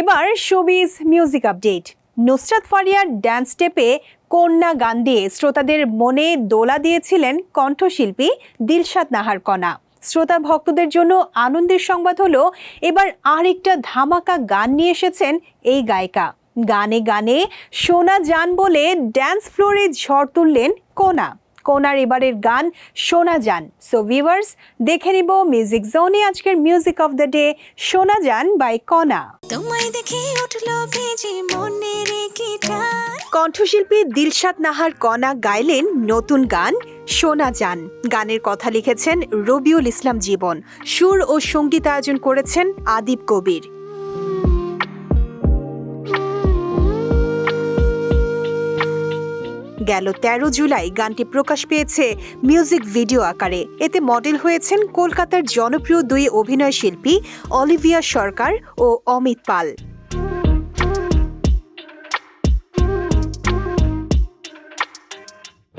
এবার showbiz music update. Nusrat ফারিয়ার dance স্টেপে কন্যা গান দিয়ে শ্রোতাদের মনে দোলা দিয়েছিলেন কণ্ঠশিল্পী দিলশাদ নাহার কণা শ্রোতা ভক্তদের জন্য আনন্দের সংবাদ হলো, এবার আরেকটা ধামাকা গান নিয়ে এসেছেন এই গায়িকা। গানে গানে সোনা যান বলে ড্যান্স ফ্লোরে ঝড় তুললেন কোনা কোনার এবারের গান শোনা যান। সো ভিভার্স দেখে নিব মিউজিক জোনে আজকের মিউজিক অফ দ্য ডে শোনা যান বাই কনা। তোমায় দেখে উঠল ভেজে মনের কণ্ঠশিল্পী দিলশাদ নাহার কনা গাইলেন নতুন গান শোনা যান। গানের কথা লিখেছেন রবিউল ইসলাম জীবন। সুর ও সংগীত আয়োজন করেছেন আদিব কবির। গেল তেরো জুলাই গানটি প্রকাশ পেয়েছে মিউজিক ভিডিও আকারে। এতে মডেল হয়েছেন কলকাতার জনপ্রিয় দুই অভিনয় শিল্পী অলিভিয়া সরকার ও অমিত পাল।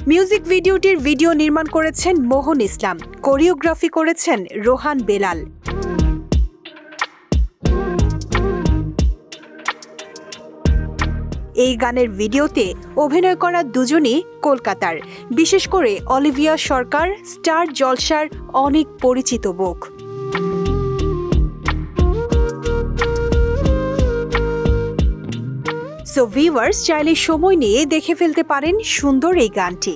মিউজিক ভিডিওটির ভিডিও নির্মাণ করেছেন মোহন ইসলাম, কোরিওগ্রাফি করেছেন রোহান বেলাল। এই গানের ভিডিওতে অভিনয় করা দুজনই কলকাতার। বিশেষ করে অলিভিয়া সরকার, স্টার জলসার অনেক পরিচিত মুখ সো ভিভার্স চাইলে সময় নিয়ে দেখে ফেলতে পারেন সুন্দর এই গানটি।